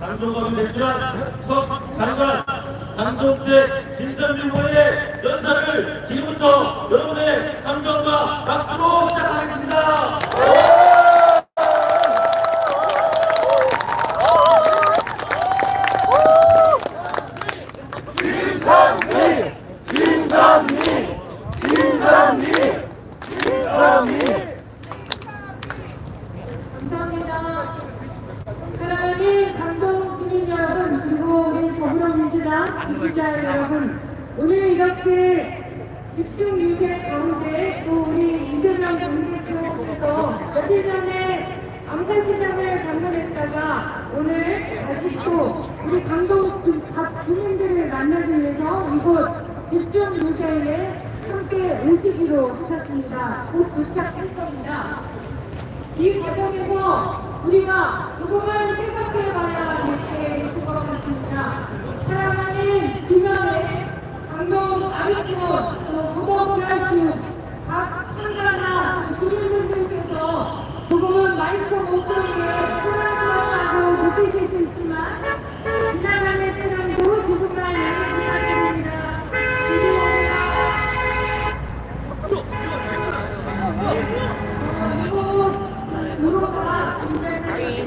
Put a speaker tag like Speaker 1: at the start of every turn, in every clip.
Speaker 1: 장동건이 대출한 첫 장관 장동재 진선미호의 연설을 지금부터 여러분의 감정과 박수로 시작하겠습니다.
Speaker 2: 감사합니다. 사랑하는 강동 주민 여러분 그리고 우리 더불어민주당 지지자 여러분 오늘 이렇게 집중 유세 가운데 또 우리 이재명 동대표께서 며칠 전에 암산시장을 오늘 다시 또 우리 강동 주, 각 주민들을 만나기 위해서 이곳 집중 유세에 함께 오시기로 하셨습니다. 곧 도착할 겁니다. 이 과정에서 우리가 조금은 생각해 봐야 될 게 있을 것 같습니다. 사랑하는 주변에 강동 아리콘 또 부덕브라시움 각 상가나 주민분들께서 조금은 마이크 목소리에 느끼실 수 있지만 지나가는 사람도 조금만 양해 부탁드립니다. 그리고 도로가 굉장히 많이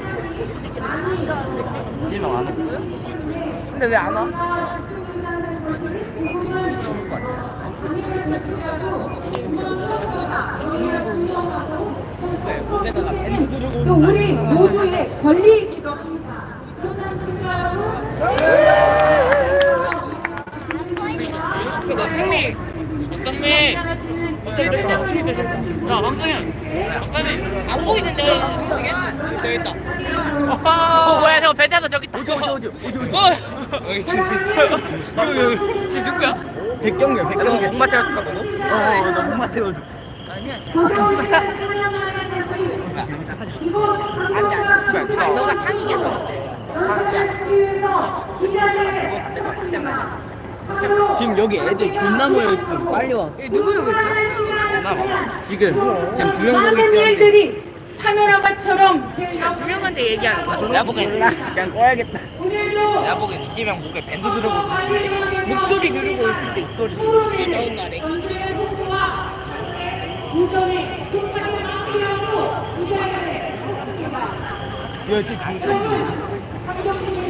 Speaker 3: 근데 왜 안 와?
Speaker 2: 또 우리 모두의 권리이기도 합니다. 그렇지 않습니까,
Speaker 3: 승리. 박상민. 야. 박상민. 안 보이는데 지금? 저기 있다. 어 뭐야 저거 배차도 저기 있다. 어디 어디 어디 어디 어디. 쟤 누구야?
Speaker 4: 백경이야 백경이 목마태 갔을까 보고? 어나 목마태 가지고
Speaker 2: 너가?
Speaker 4: 지금 여기 애들 존나 모여 있어 빨리 와
Speaker 3: 누구 누구 있어?
Speaker 4: 지금 지금 두명 보고
Speaker 2: 많은
Speaker 4: 있는데
Speaker 2: 일들이 파노라마처럼
Speaker 3: 제두 명한테 얘기하는 거야. 내가 보기엔
Speaker 4: 그냥 꺼야겠다
Speaker 2: 오늘도
Speaker 3: 내가 보기엔 이재명 목에 밴드 들고 목소리 누르고 있을 때 이 소리 넣은 날에.
Speaker 2: 우정의 마무리하고 이자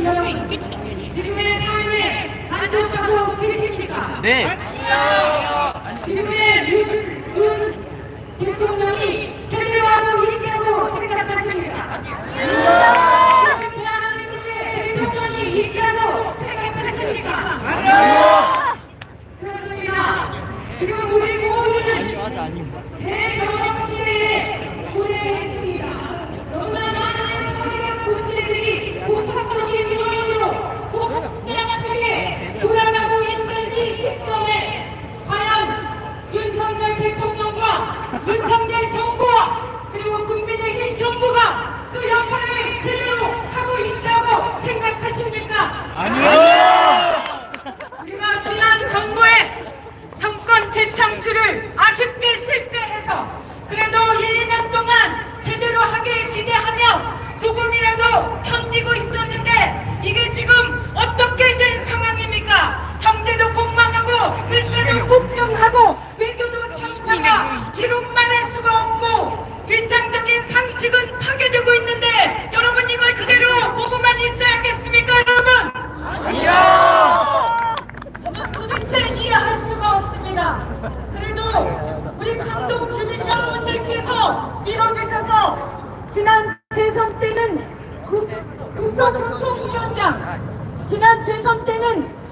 Speaker 2: 여러분, 지금의 삶에 만족하고 계십니까?
Speaker 4: 네.
Speaker 2: 지금의 윤, 윤 대통령이 제대로 하고 있다고 생각하십니까? 대한민국의 대통령이 있다고 생각하십니까? 그렇습니다. 지금 우리 모두는
Speaker 4: 맞아 아니
Speaker 2: 대경력 시대에 도래했습니다. 너무나 많은 사회적 문제들이 복합적인 요인으로 복잡하게 돌아가고 있는 이 시점에 과연 윤석열 대통령과 윤석열 정부와 그리고 국민의힘 정부가 그 역할을 제대로 하고 있다고 생각하십니까? 우리가 지난 정부의 정권 재창출을 아쉽게 실패해서 그래도 1, 2년 동안 제대로 하길 기대하며 견디고 있었는데 이게 된 상황입니까? 경제도 폭망하고 물가도 폭등하고 외교도 참사가 이름 말할 수가 없고 일상적인 상식은 파괴되고 있는데 여러분 이걸 그대로 보고만 있어야겠습니까 여러분? 저는 도대체 이해할 수가 없습니다. 그래도 우리 강동 주민 여러분들께서 밀어주셔서 지난 재선 때는 국, 국토교통위원장, 지난 재선 때는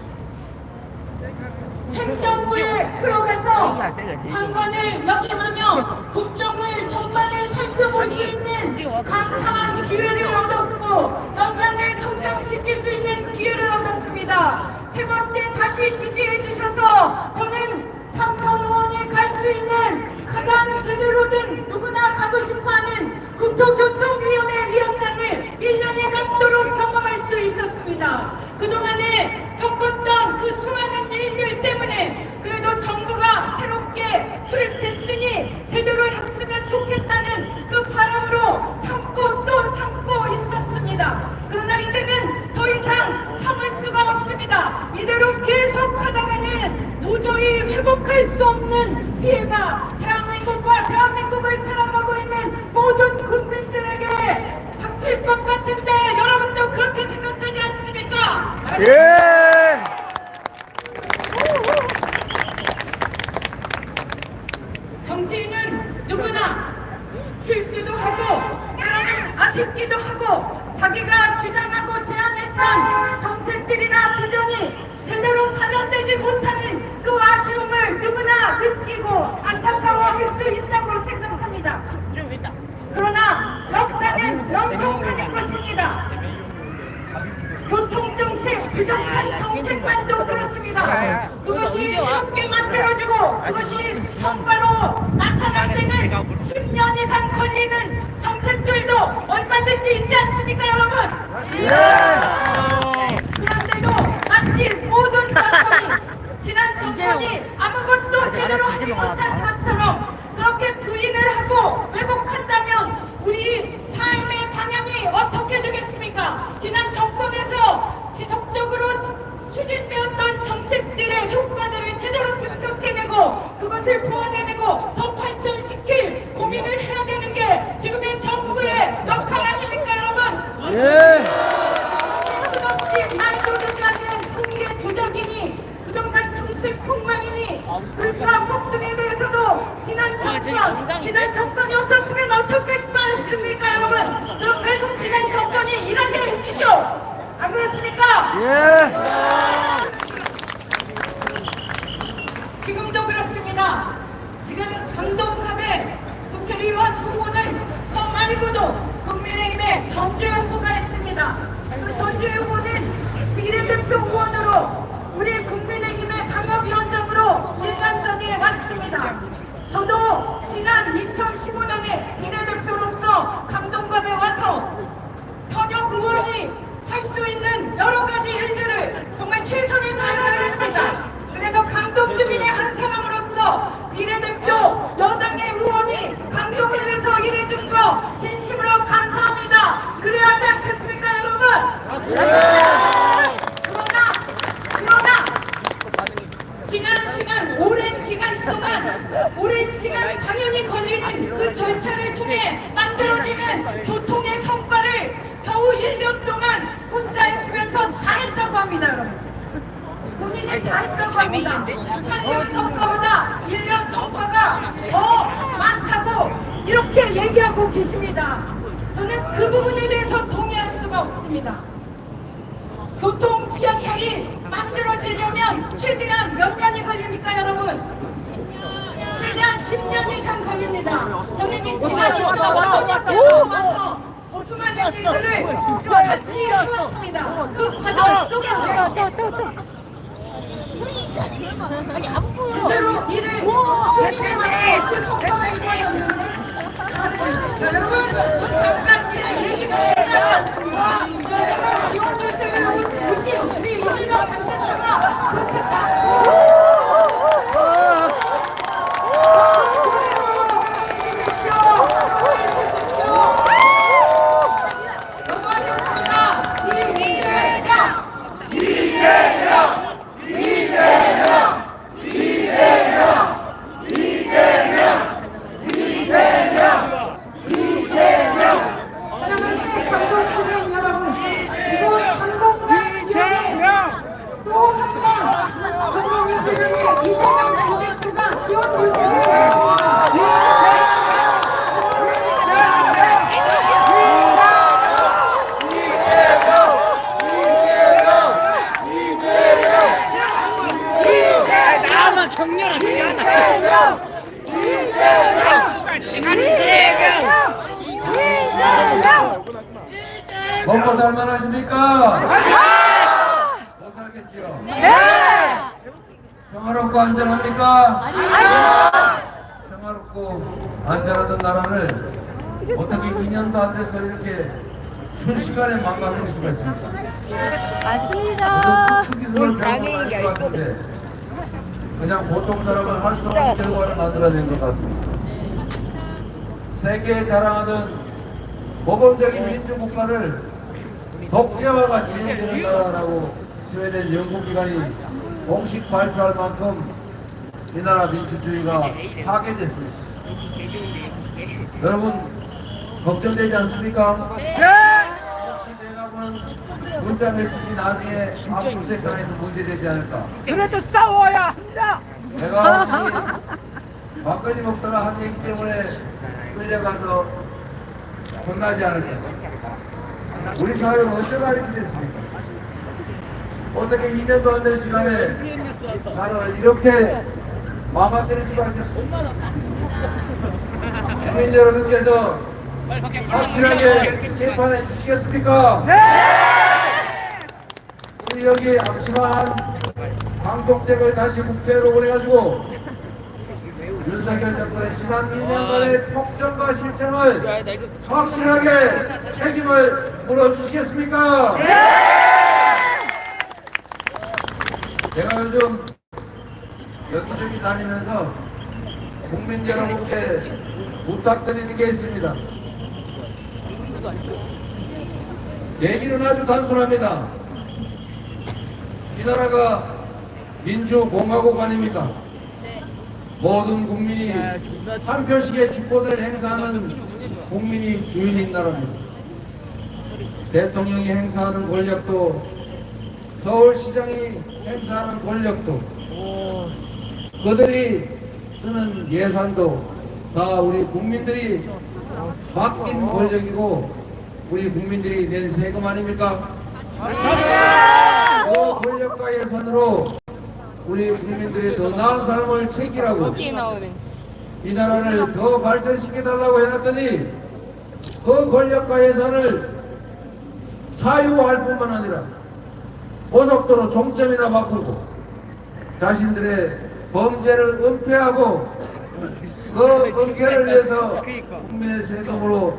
Speaker 2: 행정부에 들어가서 장관을 역임하며 국정을 전반에 살펴볼 수 있는 감사한 기회를 얻었고 영광을 성장시킬 수 있는 기회를 얻었습니다. 세 번째 다시 지지해 주셔서 저는 삼선 의원이 갈 수 있는 가장 제대로 된 누구나 가고 싶어하는 국토교통위원회 위원장을 1년이 넘도록 경험할 수 있었습니다. 그동안에 겪었던 그 수많은 일들 때문에 그래도 정부가 새롭게 수립됐으니 제대로 했으면 좋겠다 회복할 수 없는 피해가 대한민국과 대한민국을 사랑하고 있는 모든 국민들에게 닥칠 것 같은데 여러분도 그렇게 생각하지 않습니까?
Speaker 4: 예!
Speaker 2: 정치인은 누구나 실수도 하고 때로는 아쉽기도 하고 자기가 주장하고 제안했던 정책들이나 비전이 제대로 발현되지 못하는 그 아쉬움을 누구나 느끼고 안타까워할 수 있다고 생각합니다.
Speaker 3: 좀 있다.
Speaker 2: 그러나 역사는 영속하는 것입니다. 교통정책, 부족한 정책만도 그렇습니다. 그것이 새롭게 만들어지고 그것이 성과로 나타날 때는 10년 이상 걸리는 정책들도 얼마든지 있지 않습니까 여러분? 그런데도 마치 모든 정권이 지난 정권이 아무것도 제대로 하지 못한 것처럼 그렇게 부인을 하고 왜곡한다면 우리 삶의 방향이 어떻게 되겠습니까? 지난 정권에서 지속적으로 추진되었던 정책들의 효과들을 제대로 분석해내고 그것을 보완해내고 더 발전시킬 고민을 해야 되는 게 지금의 정부의 역할 아닙니까 여러분?
Speaker 4: 예!
Speaker 2: 끝없이 말도 되지 않는 통계 조작이니 부동산 정책 폭망이니 물가 폭등에 대해서도 지난 정권 지난 정권이 없었으면 어떻게 빠졌습니까 여러분 그럼 계속 지난 정권이 일하게 해주죠 안 그렇습니까?
Speaker 4: 예!
Speaker 2: 지금도 그렇습니다. 지금 강동갑의 국회의원 후보는 저 말고도 국민의힘에 전주현 후보가 있습니다. 그 전주현 후보는 비례대표 의원으로 우리 국민의힘의 당협위원장으로 1년 전에 왔습니다. 저도 지난 2015년에 비례대표로서 강동갑에 와서 현역 의원이 할 수 있는 여러 가지 일들을 정말 최선을 다해서 했습니다. 그래서 강동 주민의 한 사람으로서 비례대표 여당의 의원이 강동을 위해서 일해준 거 진심으로 감사합니다. 그래야 하지 않겠습니까, 여러분? 그러나, 그러나 지난 시간 오랜 기간 동안 오랜 시간 당연히 걸리는 그 절차를 통해 만들어지는 교통의 성과를 겨우 1년 동안 혼자 있으면서 다 했다고 합니다 여러분 다 했다고 합니다 8년 성과보다 1년 성과가 더 많다고 이렇게 얘기하고 계십니다. 저는 그 부분에 대해서 동의할 수가 없습니다. 교통 지하철이 만들어지려면 최대한 몇 년이 걸립니까 여러분? 최대한 10년 이상 걸립니다. 저는 이 지난 2015년 와서 수많은 일들을 같이 해왔습니다. 그 과정 속에서 제대로 일을 추진해왔고 그 성과가 이루어졌는데. 여러분 잠깐 제 얘기가 중요하지 않습니다. 제가 지원 요새를 보신 우리 이재명 당대표가 그렇게 딱 사랑하는 감동 주민 여러분, 이곳 감동과 지원에 또한번 감동 이재명의 이재명 당대표가 지원 요새를 했습니다.
Speaker 3: 나만 격렬하지 않아.
Speaker 5: 먹고 살만하십니까? 못 살겠지요? 평화롭고 안전합니까? 평화롭고 안전하던 나라를 어떻게 2년도 안 돼서 이렇게 순식간에 망가뜨릴 수가 있습니까?
Speaker 6: 맞습니다.
Speaker 5: 수기술을 배우는 것 같은데 그냥 보통 사람은 할 수 없는 결과를 만들어낸 것 같습니다. 세계에 자랑하던 모범적인 민주국가를 독재화가 진행되는 나라라고 스웨덴 연구기관이 공식 발표할 만큼 이 나라 민주주의가 파괴됐습니다. 여러분 걱정되지 않습니까? 혹시 내가 보는 문자 메시지 나중에 압수수색 당해서 문제되지 않을까?
Speaker 4: 그래도 싸워야 합니다.
Speaker 5: 제가 혹시 막걸리 먹다가 한 얘기 때문에 끌려가서 혼나지 않을까? 우리 사회는 어쩌다 이렇게 됐습니까? 어떻게 2년도 안 된 시간에 나를 이렇게 막아뜨릴 수가 있겠습니까? 국민 여러분께서 확실하게 재판해 주시겠습니까? 우리 여기 앞치마한 방통택을 다시 국회로 보내가지고 윤석열 정권의 지난 2년간의 폭정과 실정을 확실하게 책임을 물어주시겠습니까? 제가 요즘 여기저기 다니면서 국민 여러분께 부탁드리는 게 있습니다. 얘기는 아주 단순합니다. 이 나라가 민주공화국 아닙니까? 모든 국민이 한 표씩의 주권을 행사하는 국민이 주인인 나라입니다. 대통령이 행사하는 권력도 서울시장이 행사하는 권력도. 그들이 쓰는 예산도 다 우리 국민들이 맡긴 권력이고 우리 국민들이 낸 세금 아닙니까? 그 권력과 예산으로 우리 국민들이 더 나은 삶을 챙기라고 이 나라를 더 발전시켜달라고 해놨더니 그 권력과 예산을 사유할 뿐만 아니라 고속도로 종점이나 바꾸고 자신들의 범죄를 은폐하고 그 은폐를 위해서 국민의 세금으로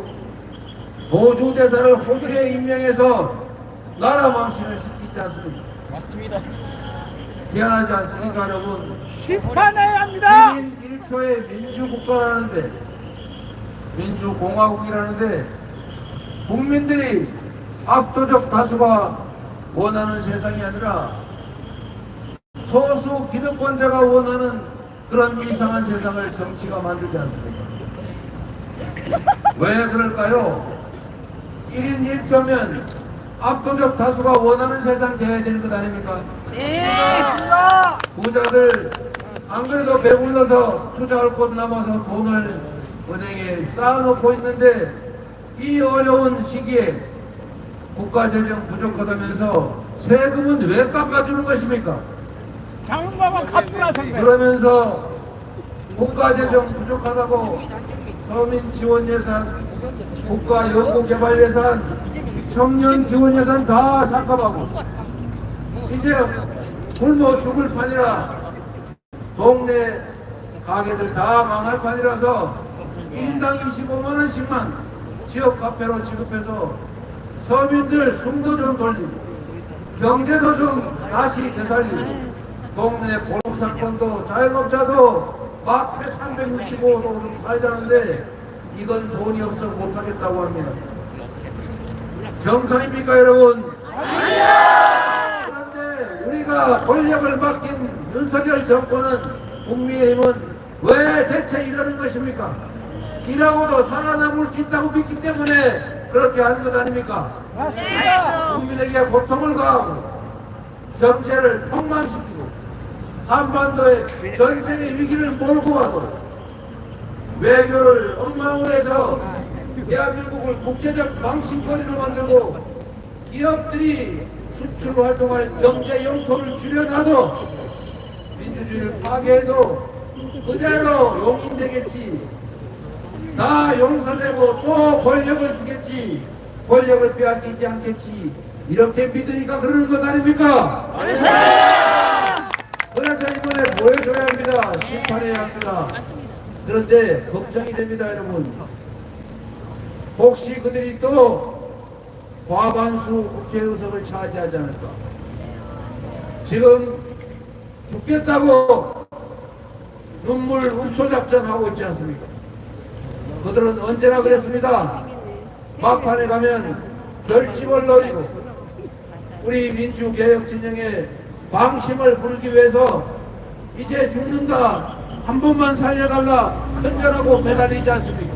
Speaker 5: 도주대사를 호주에 임명해서 나라 망신을 시키지 않습니까? 맞습니다. 미안하지 않습니까 여러분?
Speaker 4: 심판해야 합니다.
Speaker 5: 1인 1표의 민주국가라는데 민주공화국이라는데 국민들이 압도적 다수가 원하는 세상이 아니라 소수 기득권자가 원하는 그런 이상한 세상을 정치가 만들지 않습니까? 왜 그럴까요? 1인 1표면 압도적 다수가 원하는 세상 되어야 되는 것 아닙니까? 부자들 안 그래도 배불러서 투자할 곳 남아서 돈을 은행에 쌓아놓고 있는데 이 어려운 시기에 국가재정 부족하다면서 세금은 왜 깎아주는 것입니까?
Speaker 4: 장관만 선배.
Speaker 5: 그러면서 국가재정 부족하다고 서민 지원 예산, 국가 연구 개발 예산, 청년 지원 예산 다 삭감하고 이제 굶어 죽을 판이라 동네 가게들 다 망할 판이라서 1인당 25만 원씩만 지역 카페로 지급해서 서민들 숨도 좀 돌리고 경제도 좀 다시 되살리고 동네 골목상권도 자영업자도 마트 365도 좀 살자는데 이건 돈이 없어 못하겠다고 합니다. 정상입니까 여러분? 그런데 우리가 권력을 맡긴 윤석열 정권은 국민의힘은 왜 대체 이러는 것입니까? 이라고도 살아남을 수 있다고 믿기 때문에 그렇게 하는 것 아닙니까?
Speaker 4: 맞습니다.
Speaker 5: 국민에게 고통을 가하고 경제를 폭망시키고 한반도의 전쟁의 위기를 몰고 가도 외교를 엉망으로 해서 대한민국을 국제적 망신거리로 만들고 기업들이 수출 활동할 경제 영토를 줄여놔도 민주주의를 파괴해도 그대로 용인되겠지 다 용서되고 또 권력을 주겠지. 권력을 빼앗기지 않겠지. 이렇게 믿으니까 그러는 것 아닙니까? 그래서 이번에 보여줘야 합니다. 심판해야 합니다. 그런데 걱정이 됩니다 여러분. 혹시 그들이 또 과반수 국회의석을 차지하지 않을까? 지금 죽겠다고 눈물 흡소작전 하고 있지 않습니까 그들은 언제나 그랬습니다. 막판에 가면 결집을 노리고 우리 민주개혁 진영의 방심을 부르기 위해서 이제 죽는다 한 번만 살려달라 큰절하고 매달리지 않습니까?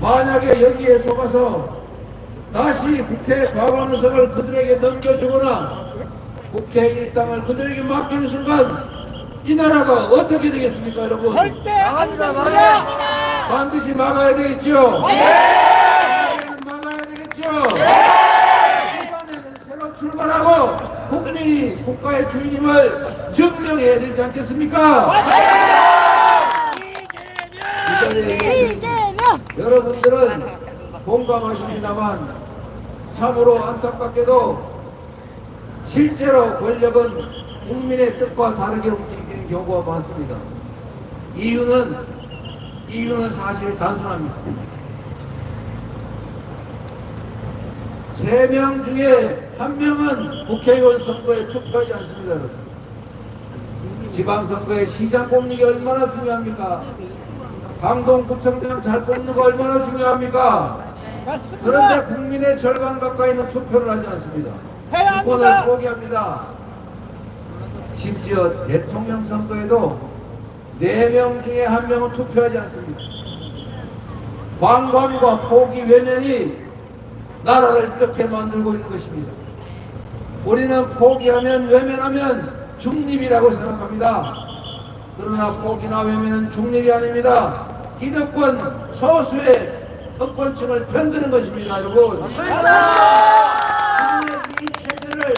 Speaker 5: 만약에 여기에 속아서 다시 국회 과반의석을 그들에게 넘겨주거나 국회 일당을 그들에게 맡기는 순간 이 나라가 어떻게 되겠습니까 여러분?
Speaker 3: 절대 안 됩니다.
Speaker 5: 반드시 막아야 되겠죠? 네! 막아야 되겠죠? 이번에는 새로 출발하고 국민이 국가의 주인임을 증명해야 되지 않겠습니까? 이 자리에 여러분들은 공감하십니다만 참으로 안타깝게도 실제로 권력은 국민의 뜻과 다르게 움직이는 경우가 많습니다. 이유는 이유는 사실 단순합니다. 세 명 중에 한 명은 국회의원 선거에 투표하지 않습니다. 여러분. 지방선거에 시장 뽑는 게 얼마나 중요합니까? 강동구청장 잘 뽑는 거 얼마나 중요합니까? 그런데 국민의 절반 가까이는 투표를 하지 않습니다. 주권을 포기합니다. 심지어 대통령 선거에도 네 명 중에 한 명은 투표하지 않습니다. 관관과 포기 외면이 나라를 이렇게 만들고 있는 것입니다. 우리는 포기하면 외면하면 중립이라고 생각합니다. 그러나 포기나 외면은 중립이 아닙니다. 기득권 소수의 특권층을 편드는 것입니다, 여러분. 이 체제를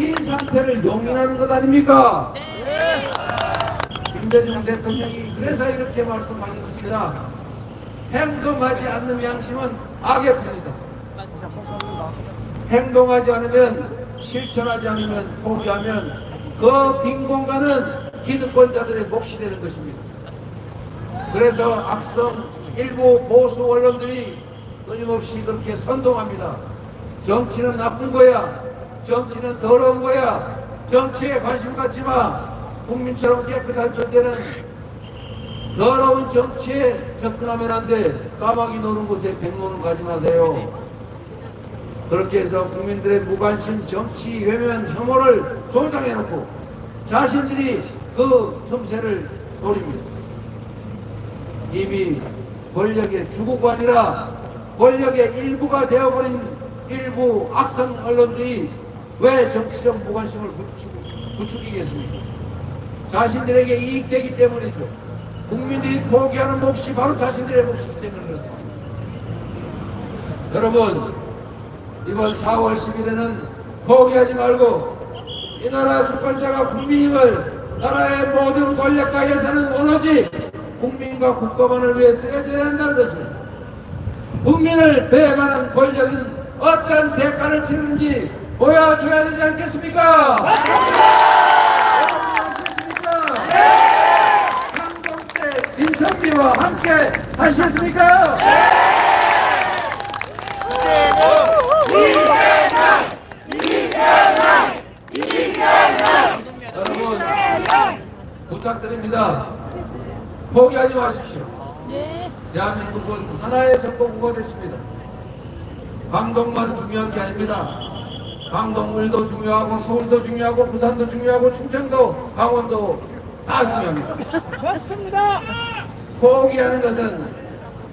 Speaker 5: 이 상태를 용인하는 것 아닙니까? 김대중 대통령이 그래서 이렇게 말씀하셨습니다. 행동하지 않는 양심은 악의 편이다. 행동하지 않으면 실천하지 않으면 포기하면 그 빈 공간은 기득권자들의 몫이 되는 것입니다. 그래서 악성 일부 보수 언론들이 끊임없이 그렇게 선동합니다. 정치는 나쁜 거야. 정치는 더러운 거야. 정치에 관심 갖지 마. 국민처럼 깨끗한 존재는 더러운 정치에 접근하면 안 돼. 까마귀 노는 곳에 백노는 가지 마세요. 그렇게 해서 국민들의 무관심 정치 외면 혐오를 조장해놓고 자신들이 그 틈새를 노립니다. 이미 권력의 아니라 권력의 일부가 되어버린 일부 악성 언론들이 왜 정치적 무관심을 부추- 부추기겠습니까? 자신들에게 이익되기 때문이죠. 국민들이 포기하는 몫이 바로 자신들의 몫이기 때문에 그렇습니다. 여러분, 이번 4월 10일에는 포기하지 말고 이 나라 주권자가 국민임을 나라의 모든 권력과 예산은 오로지 국민과 국가만을 위해 쓰여져야 한다는 것입니다. 국민을 배반한 권력은 어떤 대가를 치르는지 보여줘야 되지 않겠습니까? 진 선미와 함께 하시겠습니까? 여러분 부탁드립니다. 포기하지 마십시오. 대한민국은 하나의 선거구가 됐습니다. 강동만 중요한 게 아닙니다. 강동물도 중요하고 서울도 중요하고 부산도 중요하고 충청도 강원도 다 중요합니다.
Speaker 3: 맞습니다.
Speaker 5: 포기하는 것은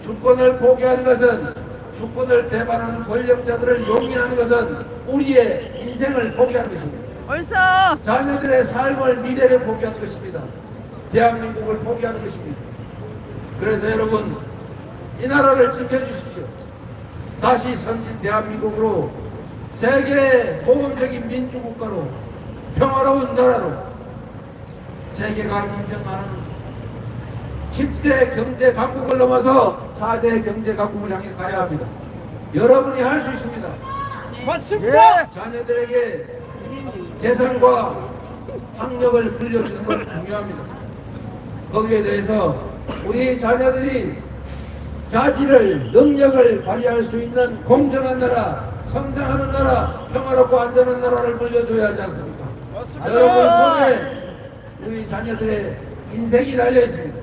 Speaker 5: 주권을 포기하는 것은 주권을 배반하는 권력자들을 용인하는 것은 우리의 인생을 포기하는 것입니다.
Speaker 4: 벌써
Speaker 5: 자녀들의 삶을 미래를 포기하는 것입니다. 대한민국을 포기하는 것입니다. 그래서 여러분 이 나라를 지켜주십시오. 다시 선진 대한민국으로 세계 모범적인 민주국가로 평화로운 나라로 세계가 인정하는 10대 경제 강국을 넘어서 4대 경제 강국을 향해 가야 합니다. 여러분이 할 수 있습니다.
Speaker 3: 맞습니다.
Speaker 5: 자녀들에게 재산과 학력을 불려주는 건 중요합니다. 거기에 대해서 우리 자녀들이 자질을, 능력을 발휘할 수 있는 공정한 나라, 성장하는 나라, 평화롭고 안전한 나라를 물려줘야 하지 않습니까? 여러분 손에 우리 자녀들의 인생이 달려 있습니다.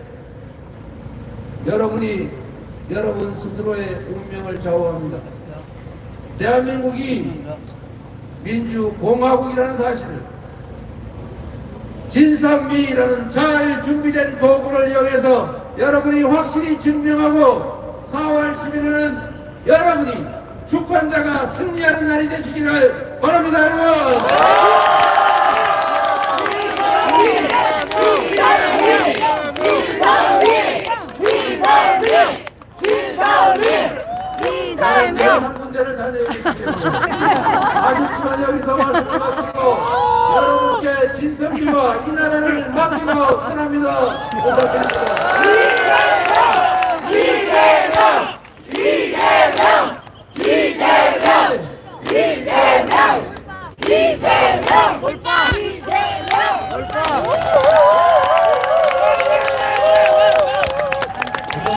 Speaker 5: 여러분이 여러분 스스로의 운명을 좌우합니다. 대한민국이 민주공화국이라는 사실을 진선미라는 잘 준비된 도구를 이용해서 여러분이 확실히 증명하고 4월 11일은 여러분이 주권자가 승리하는 날이 되시기를 바랍니다 여러분 다른 한 군데를 다녀오기 때문에 아쉽지만 여기서 말씀을 마치고 여러분께 진선미와 이 나라를 맡기고 떠납니다 부탁드립니다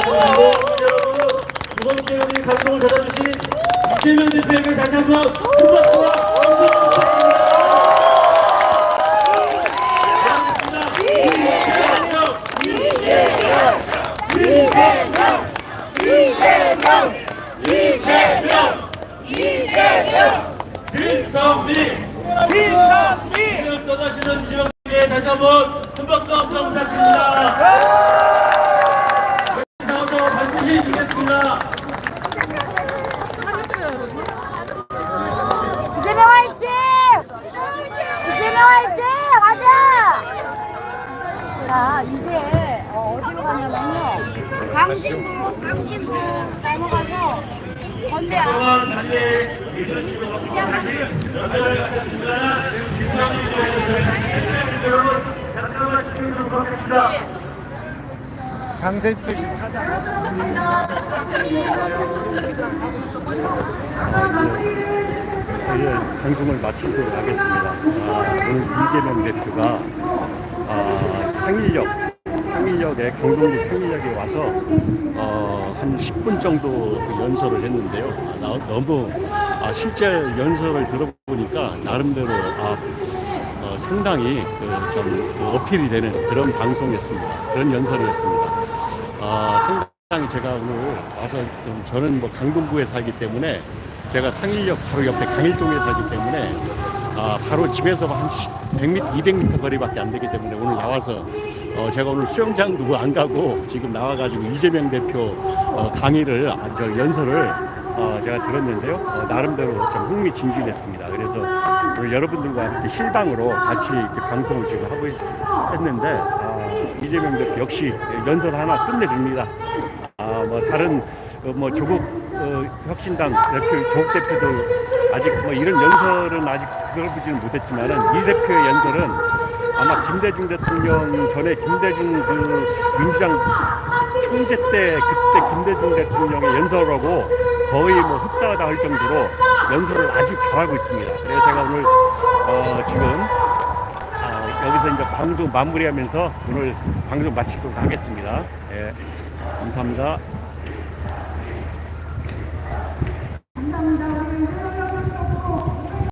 Speaker 1: 여러분, 두 번째 우리 감동을 찾아주신 이재명 대표에게 다시 한번 큰 박수와 감동 부탁드립니다. 진성미! 진성미! 지금 떠나시는 이재명에게 다시 한번 큰 박수와 감사 부탁드립니다. 나와서 반드시 이기겠습니다.
Speaker 6: 이재명 화이팅! 이재명 화이팅! 가자! 자, 이제 어, 디로 가냐면요. 강진구, 강진구 넘어가서 건대 앞.
Speaker 1: 이번 자리에 이수신으로 다시 연설을 갖겠습니다. 진성미 여러분, 잠깐만 집중해주도록 하겠습니다.
Speaker 7: 예, 방송을 마치도록 하겠습니다. 아, 오늘 이재명 대표가 아, 상일역, 상일역에 경동구 상일역에 와서 어, 한 10분 정도 그 연설을 했는데요. 아, 나- 너무 아, 실제 연설을 들어보니까 나름대로 아, 어, 상당히 그, 좀 그 어필이 되는 그런 방송이었습니다. 그런 연설이었습니다. 아, 상당히 제가 오늘 와서 좀 저는 뭐 강동구에 살기 때문에 제가 상일역 바로 옆에 강일동에 살기 때문에 아, 바로 집에서 한 100m, 200m 거리밖에 안 되기 때문에 오늘 나와서 어, 제가 오늘 수영장도 안 가고 지금 나와가지고 이재명 대표 어, 강의를 아, 저 연설을 어, 제가 들었는데요. 어, 나름대로 좀 흥미진진했습니다. 그래서 오늘 여러분들과 함께 실방으로 같이 이렇게 방송을 지금 하고 있- 했는데 아, 이재명 대표 역시 연설 하나 끝내줍니다. 아, 뭐 다른 어, 뭐 조국 어, 혁신당 대표 조국 대표도 아직 뭐 이런 연설은 아직 들어보지는 못했지만은 이 대표의 연설은 아마 김대중 대통령 전에 김대중 그 민주당 총재 때 그때 김대중 대통령의 연설하고 거의 뭐 흡사하다 할 정도로 연설을 아주 잘하고 있습니다. 그래서 제가 오늘 어, 지금 아, 여기서 이제 방송 마무리하면서 오늘 방송 마치도록 하겠습니다. 예, 감사합니다.